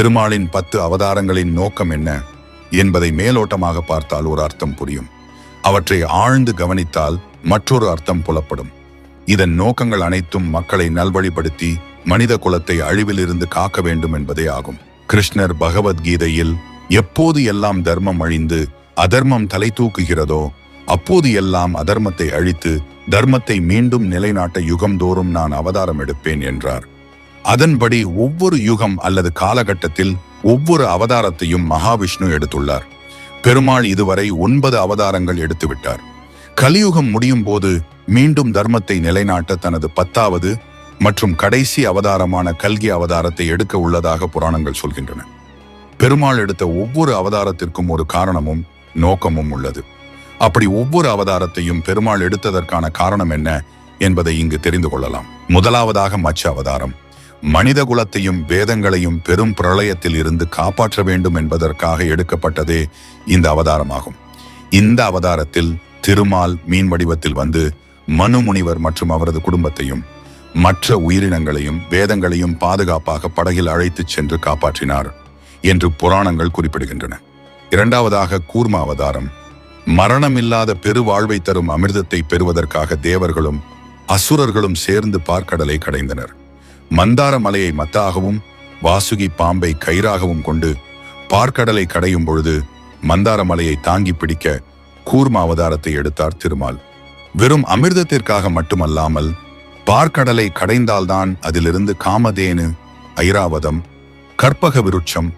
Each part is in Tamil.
பெருமாளின் பத்து அவதாரங்களின் நோக்கம் என்ன என்பதை மேலோட்டமாக பார்த்தால் ஒரு அர்த்தம் புரியும். அவற்றை ஆழ்ந்து கவனித்தால் மற்றொரு அர்த்தம் புலப்படும். இதன் நோக்கங்கள் அனைத்தும் மக்களை நல்வழிப்படுத்தி மனித குலத்தை அழிவிலிருந்து காக்க வேண்டும் என்பதே ஆகும். கிருஷ்ணர் பகவத்கீதையில் எப்போது எல்லாம் தர்மம் அழிந்து அதர்மம் தலை தூக்குகிறதோ அப்போது எல்லாம் அதர்மத்தை அழித்து தர்மத்தை மீண்டும் நிலைநாட்ட யுகம்தோறும் நான் அவதாரம் எடுப்பேன் என்றார். அதன்படி ஒவ்வொரு யுகம் அல்லது காலகட்டத்தில் ஒவ்வொரு அவதாரத்தையும் மகாவிஷ்ணு எடுத்துள்ளார். பெருமாள் இதுவரை ஒன்பது அவதாரங்கள் எடுத்துவிட்டார். கலியுகம் முடியும் போது மீண்டும் தர்மத்தை நிலைநாட்ட தனது பத்தாவது மற்றும் கடைசி அவதாரமான கல்கி அவதாரத்தை எடுக்க உள்ளதாக புராணங்கள் சொல்கின்றன. பெருமாள் எடுத்த ஒவ்வொரு அவதாரத்திற்கும் ஒரு காரணமும் நோக்கமும் உள்ளது. அப்படி ஒவ்வொரு அவதாரத்தையும் பெருமாள் எடுத்ததற்கான காரணம் என்ன என்பதை இங்கு தெரிந்து கொள்ளலாம். முதலாவதாக மச்ச அவதாரம். மனித குலத்தையும் வேதங்களையும் பெரும் பிரளயத்தில் இருந்து காப்பாற்ற வேண்டும் என்பதற்காக எடுக்கப்பட்டதே இந்த அவதாரமாகும். இந்த அவதாரத்தில் திருமால் மீன் வடிவத்தில் வந்து மனு முனிவர் மற்றும் அவரது குடும்பத்தையும் மற்ற உயிரினங்களையும் வேதங்களையும் பாதுகாப்பாக படகில் அழைத்துச் சென்று காப்பாற்றினார் என்று புராணங்கள் குறிப்பிடுகின்றன. இரண்டாவதாக கூர்ம அவதாரம். மரணமில்லாத பெருவாழ்வை தரும் அமிர்தத்தை பெறுவதற்காக தேவர்களும் அசுரர்களும் சேர்ந்து பார்க்கடலை கடைந்தனர். மந்தார மலையை மத்தாகவும் வாசுகி பாம்பை கயிறாகவும் கொண்டு பார்க்கடலை கடையும் பொழுது மந்தார மலையை தாங்கி பிடிக்க கூர்ம அவதாரத்தை எடுத்தார் திருமால். வெறும் அமிர்தத்திற்காக மட்டுமல்லாமல் பார்க்கடலை கடைந்தால்தான் அதிலிருந்து காமதேனு ஐராவதம் கற்பக விருட்சம்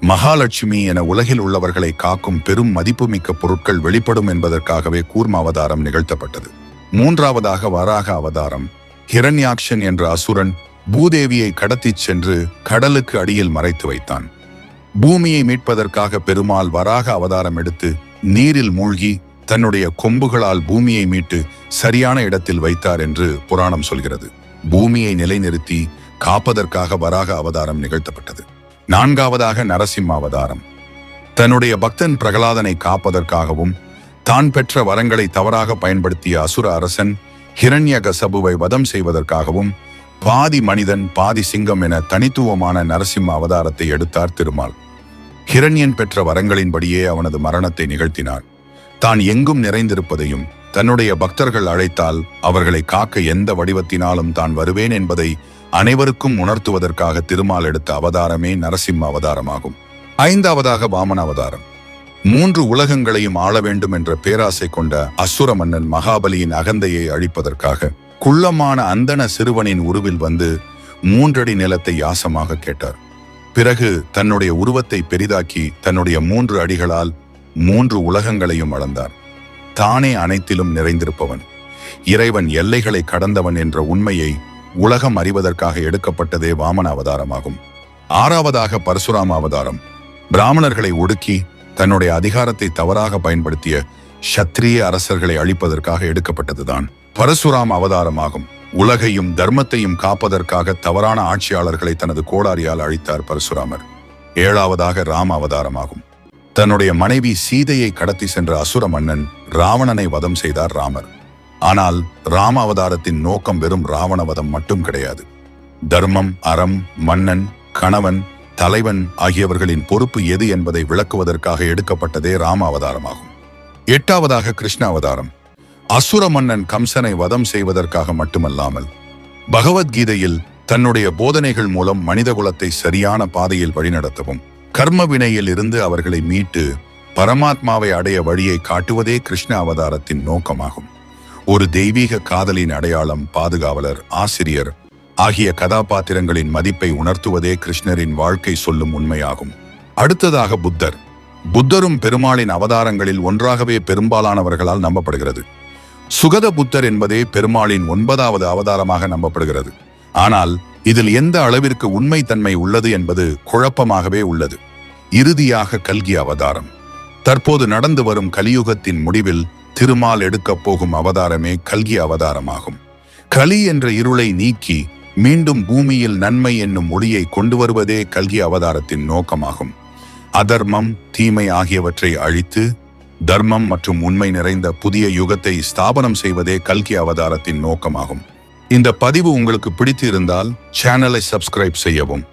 மகாலட்சுமி என உலகில் உள்ளவர்களை காக்கும் பெரும் மதிப்புமிக்க பொருட்கள் வெளிப்படும் என்பதற்காகவே கூர்ம அவதாரம் நிகழ்த்தப்பட்டது. மூன்றாவதாக வராக அவதாரம் ஹிரண்யாக்ஷன் என்ற அசுரன் பூதேவியை கடத்திச் சென்று கடலுக்கு அடியில் மறைத்து வைத்தான். பூமியை மீட்பதற்காக பெருமாள் வராக அவதாரம் எடுத்து நீரில் மூழ்கி தன்னுடைய கொம்புகளால் பூமியை மீட்டு சரியான இடத்தில் வைத்தார் என்று புராணம் சொல்கிறது. பூமியை நிலைநிறுத்தி காப்பதற்காக வராக அவதாரம் நிகழ்த்தப்பட்டது. நான்காவதாக நரசிம்ம அவதாரம். தன்னுடைய பக்தன் பிரகலாதனை காப்பதற்காகவும் தான் பெற்ற வரங்களை தவறாக பயன்படுத்திய அசுர அரசன் ஹிரண்யகசபுவை வதம் செய்வதற்காகவும் பாதி மனிதன் பாதி சிங்கம் என தனித்துவமான நரசிம்ம அவதாரத்தை எடுத்தார் திருமால். ஹிரண்யன் பெற்ற வரங்களின்படியே அவனது மரணத்தை நிகழ்த்தினார். தான் எங்கும் நிறைந்திருப்பதையும் தன்னுடைய பக்தர்கள் அழைத்தால் அவர்களை காக்க எந்த வடிவத்தினாலும் தான் வருவேன் என்பதை அனைவருக்கும் உணர்த்துவதற்காக திருமால் எடுத்த அவதாரமே நரசிம்ம அவதாரமாகும். ஐந்தாவதாக வாமன அவதாரம். மூன்று உலகங்களையும் ஆள வேண்டும் என்ற பேராசை கொண்ட அசுர மன்னன் மகாபலியின் அகந்தையை அழிப்பதற்காக குள்ளமான அந்தன சிறுவனின் உருவில் வந்து மூன்றடி நிலத்தை யாசமாக கேட்டார். பிறகு தன்னுடைய உருவத்தை பெரிதாக்கி தன்னுடைய மூன்று அடிகளால் மூன்று உலகங்களையும் அளந்தார். தானே அனைத்திலும் நிறைந்திருப்பவன். இறைவன் எல்லைகளை கடந்தவன் என்ற உண்மையை உலகம் அறிவதற்காக எடுக்கப்பட்டதே வாமன அவதாரமாகும். ஆறாவதாக பரசுராம அவதாரம். பிராமணர்களை ஒடுக்கி தன்னுடைய அதிகாரத்தை தவறாக பயன்படுத்திய சத்திரிய அரசர்களை அழிப்பதற்காக எடுக்கப்பட்டதுதான். பரசுராம் அவதாரமாகும். உலகையும் தர்மத்தையும் காப்பதற்காக தவறான ஆட்சியாளர்களை தனது கோடாரியால் அழித்தார் பரசுராமர். ஏழாவதாக ராம அவதாரமாகும். தன்னுடைய மனைவி சீதையை கடத்தி சென்ற அசுர மன்னன் ராவணனை வதம் செய்தார் ராமர். ஆனால் ராம அவதாரத்தின் நோக்கம் வெறும் ராவணவதம் மட்டும் கிடையாது. தர்மம் அறம் மன்னன் கணவன் தலைவன் ஆகியவர்களின் பொறுப்பு எது என்பதை விளக்குவதற்காக எடுக்கப்பட்டதே ராம அவதாரமாகும். எட்டாவதாக கிருஷ்ண அவதாரம். அசுர மன்னன் கம்சனை வதம் செய்வதற்காக மட்டுமல்லாமல் பகவத்கீதையில் தன்னுடைய போதனைகள் மூலம் மனிதகுலத்தை சரியான பாதையில் வழிநடத்தவும் கர்ம வினையில் இருந்து அவர்களை மீட்டு பரமாத்மாவை அடைய வழியை காட்டுவதே கிருஷ்ண அவதாரத்தின் நோக்கமாகும். ஒரு தெய்வீக காதலின் அடையாளம் பாதுகாவலர் ஆசிரியர் ஆகிய கதாபாத்திரங்களின் மதிப்பை உணர்த்துவதே கிருஷ்ணரின் வாழ்க்கை சொல்லும் உண்மையாகும். அடுத்ததாக புத்தர். புத்தரும் பெருமாளின் அவதாரங்களில் ஒன்றாகவே பெரும்பாலானவர்களால் நம்பப்படுகிறது. சுகத புத்தர் என்பதே பெருமாளின் ஒன்பதாவது அவதாரமாக நம்பப்படுகிறது. ஆனால் இதில் எந்த அளவிற்கு உண்மைத்தன்மை உள்ளது என்பது குழப்பமாகவே உள்ளது. இறுதியாக கல்கி அவதாரம். தற்போது நடந்து வரும் கலியுகத்தின் முடிவில் திருமால் எடுக்கப் போகும் அவதாரமே கல்கி அவதாரமாகும். கலி என்ற இருளை நீக்கி மீண்டும் பூமியில் நன்மை என்னும் ஒளியை கொண்டு வருவதே கல்கி அவதாரத்தின் நோக்கமாகும். அதர்மம் தீமை ஆகியவற்றை அழித்து தர்மம் மற்றும் உண்மை நிறைந்த புதிய யுகத்தை ஸ்தாபனம் செய்வதே கல்கி அவதாரத்தின் நோக்கமாகும். இந்த பதிவு உங்களுக்கு பிடித்து இருந்தால் சேனலை சப்ஸ்கிரைப் செய்யவும்.